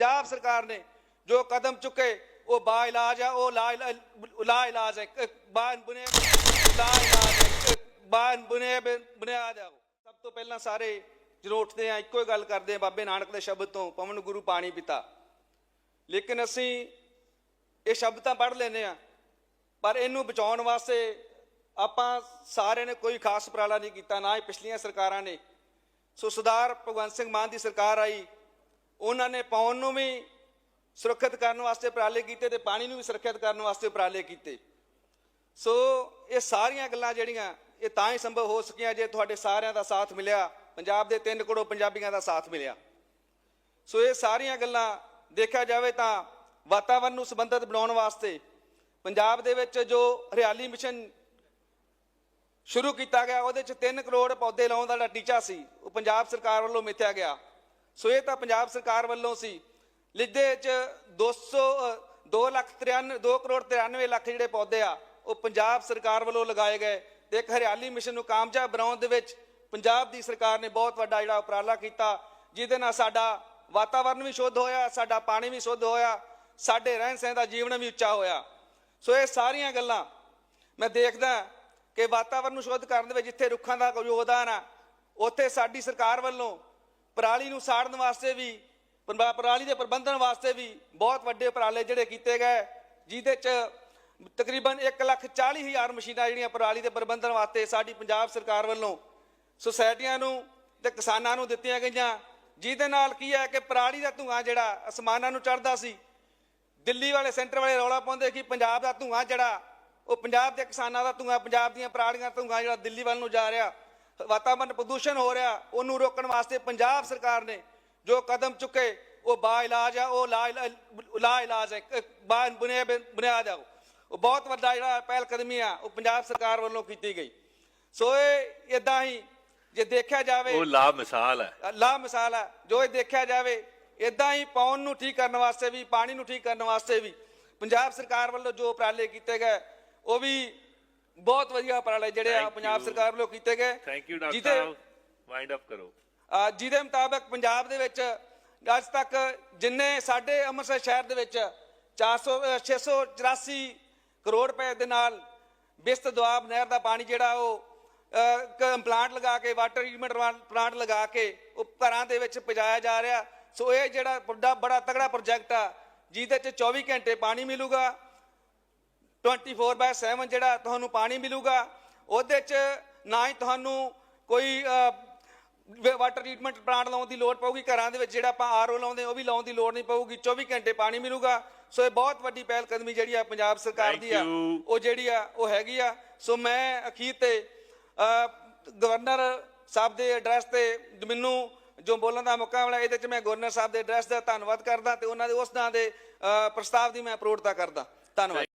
ਪੰਜਾਬ ਸਰਕਾਰ ਨੇ ਜੋ ਕਦਮ ਚੁੱਕੇ, ਉਹ ਬਾ ਇਲਾਜ ਆ, ਉਹ ਲਾ ਲਾ ਇਲਾਜ ਹੈ ਇੱਕ ਬੁਨੇ, ਲਾ ਇਲਾਜ ਹੈ ਇੱਕ ਬੁਨੇ ਬੁਨਿਆਦ ਆ ਉਹ। ਸਭ ਤੋਂ ਪਹਿਲਾਂ ਸਾਰੇ ਜਦੋਂ ਉੱਠਦੇ ਆ, ਇੱਕੋ ਹੀ ਗੱਲ ਕਰਦੇ ਆ, ਬਾਬੇ ਨਾਨਕ ਦੇ ਸ਼ਬਦ ਤੋਂ, ਪਵਨ ਗੁਰੂ ਪਾਣੀ ਪਿਤਾ ਲੇਕਿਨ ਅਸੀਂ ਇਹ ਸ਼ਬਦ ਤਾਂ ਪੜ੍ਹ ਲੈਨੇ ਆ, ਪਰ ਇਹਨੂੰ ਬਚਾਉਣ ਵਾਸਤੇ ਆਪਾਂ ਸਾਰਿਆਂ ਨੇ ਕੋਈ ਖਾਸ ਉਪਰਾਲਾ ਨਹੀਂ ਕੀਤਾ, ਨਾ ਹੀ ਪਿਛਲੀਆਂ ਸਰਕਾਰਾਂ ਨੇ ਸੋ ਸਰਦਾਰ ਭਗਵੰਤ ਸਿੰਘ ਮਾਨ ਦੀ ਸਰਕਾਰ ਆਈ ਉਹਨਾਂ ਨੇ ਪੌਣ ਨੂੰ ਵੀ ਸੁਰੱਖਿਅਤ ਕਰਨ ਵਾਸਤੇ ਉਪਰਾਲੇ ਕੀਤੇ ਤੇ ਪਾਣੀ ਨੂੰ ਵੀ ਸੁਰੱਖਿਅਤ ਕਰਨ ਵਾਸਤੇ ਉਪਰਾਲੇ ਕੀਤੇ। ਸੋ ਇਹ ਸਾਰੀਆਂ ਗੱਲਾਂ ਜਿਹੜੀਆਂ, ਇਹ ਤਾਂ ਹੀ ਸੰਭਵ ਹੋ ਸਕੀਆਂ ਜੇ ਤੁਹਾਡੇ ਸਾਰਿਆਂ ਦਾ ਸਾਥ ਮਿਲਿਆ, ਪੰਜਾਬ ਦੇ 3 ਕਰੋੜ ਪੰਜਾਬੀਆਂ ਦਾ ਸਾਥ ਮਿਲਿਆ। ਸੋ ਇਹ ਸਾਰੀਆਂ ਗੱਲਾਂ ਦੇਖਿਆ ਜਾਵੇ ਤਾਂ ਵਾਤਾਵਰਣ ਨੂੰ ਸੰਬੰਧਿਤ ਬਣਾਉਣ ਵਾਸਤੇ ਪੰਜਾਬ ਦੇ ਵਿੱਚ ਜੋ ਹਰਿਆਲੀ ਮਿਸ਼ਨ ਸ਼ੁਰੂ ਕੀਤਾ ਗਿਆ, ਉਹਦੇ ਚ 3 ਕਰੋੜ ਪੌਦੇ ਲਾਉਣ ਦਾ ਜਿਹੜਾ ਟੀਚਾ ਸੀ, ਉਹ ਪੰਜਾਬ ਸਰਕਾਰ ਵੱਲੋਂ ਮਿੱਥਿਆ ਗਿਆ। ਸੋ ਇਹ ਤਾਂ ਪੰਜਾਬ ਸਰਕਾਰ ਵੱਲੋਂ ਸੀ। ਲਿੱਦੇ ਚ 200 2 ਲੱਖ 93 2 ਕਰੋੜ 93 ਲੱਖ ਜਿਹੜੇ ਪੌਦੇ ਆ, ਉਹ ਪੰਜਾਬ ਸਰਕਾਰ ਵੱਲੋਂ ਲਗਾਏ ਗਏ ਤੇ ਇੱਕ ਹਰਿਆਲੀ ਮਿਸ਼ਨ ਨੂੰ ਕਾਮਯਾਬ ਬਣਾਉਣ ਦੇ ਵਿੱਚ ਪੰਜਾਬ ਦੀ ਸਰਕਾਰ ਨੇ ਬਹੁਤ ਵੱਡਾ ਜਿਹੜਾ ਉਪਰਾਲਾ ਕੀਤਾ, ਜਿਹਦੇ ਨਾਲ ਸਾਡਾ ਵਾਤਾਵਰਣ ਵੀ ਸ਼ੁੱਧ ਹੋਇਆ, ਸਾਡਾ ਪਾਣੀ ਵੀ ਸ਼ੁੱਧ ਹੋਇਆ, ਸਾਡੇ ਰਹਿਣ ਸਹਿਣ ਦਾ ਜੀਵਨ ਵੀ ਉੱਚਾ ਹੋਇਆ। ਸੋ ਇਹ ਸਾਰੀਆਂ ਗੱਲਾਂ ਮੈਂ ਦੇਖਦਾ ਕਿ ਵਾਤਾਵਰਣ ਨੂੰ ਸ਼ੁੱਧ ਕਰਨ ਦੇ ਵਿੱਚ ਜਿੱਥੇ ਰੁੱਖਾਂ ਦਾ ਕੋਈ ਯੋਗਦਾਨ ਆ, ਉੱਥੇ ਸਾਡੀ ਸਰਕਾਰ ਵੱਲੋਂ ਪਰਾਲੀ ਨੂੰ ਸਾੜਨ ਵਾਸਤੇ ਵੀ ਪਰਾਲੀ ਦੇ ਪ੍ਰਬੰਧਨ ਵਾਸਤੇ ਵੀ ਬਹੁਤ ਵੱਡੇ ਉਪਰਾਲੇ ਜਿਹੜੇ ਕੀਤੇ ਗਏ ਜਿਹਦੇ ਚ ਤਕਰੀਬਨ 1,40,000 ਮਸ਼ੀਨਾਂ ਜਿਹੜੀਆਂ ਪਰਾਲੀ ਦੇ ਪ੍ਰਬੰਧਨ ਵਾਸਤੇ ਸਾਡੀ ਪੰਜਾਬ ਸਰਕਾਰ ਵੱਲੋਂ ਸੁਸਾਇਟੀਆਂ ਨੂੰ ਤੇ ਕਿਸਾਨਾਂ ਨੂੰ ਦਿੱਤੀਆਂ ਗਈਆਂ ਜਿਹਦੇ ਨਾਲ ਕੀ ਹੈ ਕਿ ਪਰਾਲੀ ਦਾ ਧੂਆਂ ਜਿਹੜਾ ਅਸਮਾਨਾਂ ਨੂੰ ਚੜਦਾ ਸੀ। ਦਿੱਲੀ ਵਾਲੇ ਸੈਂਟਰ ਵਾਲੇ ਰੌਲਾ ਪਾਉਂਦੇ ਕਿ ਪੰਜਾਬ ਦਾ ਧੂਆਂ ਜਿਹੜਾ ਉਹ ਪੰਜਾਬ ਦੇ ਕਿਸਾਨਾਂ ਦਾ ਧੂਆਂ ਪੰਜਾਬ ਦੀਆਂ ਪਰਾਲੀਆਂ ਦਾ ਧੂਆਂ ਜਿਹੜਾ ਦਿੱਲੀ ਵੱਲ ਨੂੰ ਜਾ ਰਿਹਾ। ਵਾਤਾਵਰਣ ਪ੍ਰਦੂਸ਼ਣ ਹੋ ਰਿਹਾ ਉਹਨੂੰ ਰੋਕਣ ਵਾਸਤੇ ਪੰਜਾਬ ਸਰਕਾਰ ਨੇ ਜੋ ਕਦਮ ਚੁੱਕੇ ਉਹ ਬਾ ਇਲਾਜ ਆ ਉਹ ਲਾ ਇਲਾ- ਲਾ ਇਲਾਜ ਹੈ ਬਾ ਬੁਨਿਆ ਬੁਨਿਆਦ ਆ ਉਹ। ਉਹ ਬਹੁਤ ਵੱਡਾ ਜਿਹੜਾ ਪਹਿਲ ਕਦਮੀ ਆ ਉਹ ਪੰਜਾਬ ਸਰਕਾਰ ਵੱਲੋਂ ਕੀਤੀ ਗਈ। ਸੋ ਇਹ ਇਦਾਂ ਹੀ ਜੇ ਦੇਖਿਆ ਜਾਵੇ ਉਹ ਲਾ ਮਿਸਾਲ ਹੈ। ਲਾ ਮਿਸਾਲ ਹੈ। ਜੋ ਇਹ ਦੇਖਿਆ ਜਾਵੇ ਇਦਾਂ ਹੀ ਪੌਣ ਨੂੰ ਠੀਕ ਕਰਨ ਵਾਸਤੇ ਵੀ ਪਾਣੀ ਨੂੰ ਠੀਕ ਕਰਨ ਵਾਸਤੇ ਵੀ ਪੰਜਾਬ ਸਰਕਾਰ ਵੱਲੋਂ ਜੋ ਉਪਰਾਲੇ ਕੀਤੇ ਗਏ ਉਹ ਵੀ ਬਹੁਤ ਵਧੀਆ ਉਪਰਾਲੇ ਜਿਹੜੇ ਆ Thank ਪੰਜਾਬ you. ਸਰਕਾਰ ਵੱਲੋਂ ਕੀਤੇ ਗਏ। ਥੈਂਕ ਯੂ ਡਾਕਟਰ ਜਿਹਦੇ- ਸਾਹਿਬ ਵਾਈਂਡ ਅਪ ਕਰੋ। ਅਹ ਜਿਹਦੇ ਮੁਤਾਬਕ ਪੰਜਾਬ ਦੇ ਵਿੱਚ ਅੱਜ ਤੱਕ ਜਿੰਨੇ ਸਾਡੇ ਅੰਮ੍ਰਿਤਸਰ ਸ਼ਹਿਰ ਦੇ ਵਿੱਚ 400 ਅਹ 684 ਕਰੋੜ ਰੁਪਏ ਦੇ ਨਾਲ ਬਿਸਤ ਦੁਆਬ ਨਹਿਰ ਦਾ ਪਾਣੀ ਜਿਹੜਾ ਉਹ ਪਲਾਂਟ ਲਗਾ ਕੇ ਵਾਟਰ ਟ੍ਰੀਟਮੈਂਟ ਪਲਾਂਟ ਲਗਾ ਕੇ ਉਹ ਘਰਾਂ ਦੇ ਵਿੱਚ ਪਹੁੰਚਾਇਆ ਜਾ ਰਿਹਾ। ਸੋ ਇਹ ਜਿਹੜਾ ਵੱਡਾ ਬੜਾ ਤਗੜਾ ਪ੍ਰੋਜੈਕਟ ਆ ਜਿਹਦੇ ਚ 24 ਘੰਟੇ ਪਾਣੀ ਮਿਲੂਗਾ। 24/7 ਜਿਹੜਾ ਤੁਹਾਨੂੰ ਪਾਣੀ ਮਿਲੂਗਾ ਉਹਦੇ ਚ ਨਾ ਹੀ ਤੁਹਾਨੂੰ ਕੋਈ ਵਾਟਰ ਟ੍ਰੀਟਮੈਂਟ ਪਲਾਂਟ ਲਾਉਣ ਦੀ ਲੋੜ ਪਊਗੀ ਘਰਾਂ ਦੇ ਵਿੱਚ ਜਿਹੜਾ ਆਪਾਂ ਆਰਓ ਲਾਉਂਦੇ ਉਹ ਵੀ ਲਾਉਣ ਦੀ ਲੋੜ ਨਹੀਂ ਪਊਗੀ 24 ਘੰਟੇ ਪਾਣੀ ਮਿਲੂਗਾ। ਸੋ ਇਹ ਬਹੁਤ ਵੱਡੀ ਪਹਿਲ ਕਦਮੀ ਜਿਹੜੀ ਆ ਪੰਜਾਬ ਸਰਕਾਰ ਦੀ ਆ. ਉਹ ਜਿਹੜੀ ਆ ਉਹ ਹੈਗੀ ਆ। ਸੋ ਮੈਂ ਅਖੀਰ ਤੇ ਗਵਰਨਰ ਸਾਹਿਬ ਦੇ ਐਡਰੈਸ ਤੇ ਮੈਨੂੰ ਜੋ ਬੋਲਣ ਦਾ ਮੌਕਾ ਮਿਲਿਆ ਇਹਦੇ ਚ ਮੈਂ ਗਵਰਨਰ ਸਾਹਿਬ ਦੇ ਐਡਰੈਸ ਦਾ ਧੰਨਵਾਦ ਕਰਦਾ ਤੇ ਉਹਨਾਂ ਦੇ ਉਸ ਨਾਂ ਦੇ ਪ੍ਰਸਤਾਵ ਦੀ ਮੈਂ ਪ੍ਰੋੜਤਾ ਕਰਦਾ। ਧੰਨਵਾਦ।